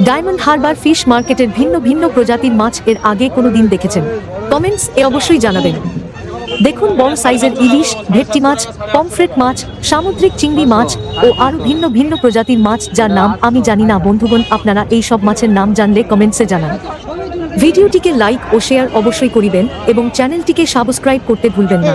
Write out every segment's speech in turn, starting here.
Diamond Harbour fish মার্কেটের ভিন্ন ভিন্ন প্রজাতির মাছ এর আগে কোনো দিন দেখেছেন। কমেন্টস এ অবশ্যই জানাবেন। দেখুন বড় সাইজের ইলিশ, ভেটকি মাছ, পমফ্রেট মাছ, সামুদ্রিক চিংড়ি মাছ ও আরও ভিন্ন ভিন্ন প্রজাতির মাছ যার নাম আমি জানি না। বন্ধুগণ, আপনারা এই সব মাছের নাম জানলে কমেন্টসে জানান। ভিডিওটিকে লাইক ও শেয়ার অবশ্যই করিবেন এবং চ্যানেলটিকে সাবস্ক্রাইব করতে ভুলবেন না।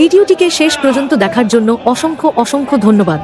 ভিডিওটিকে শেষ পর্যন্ত দেখার জন্য অসংখ্য অসংখ্য ধন্যবাদ।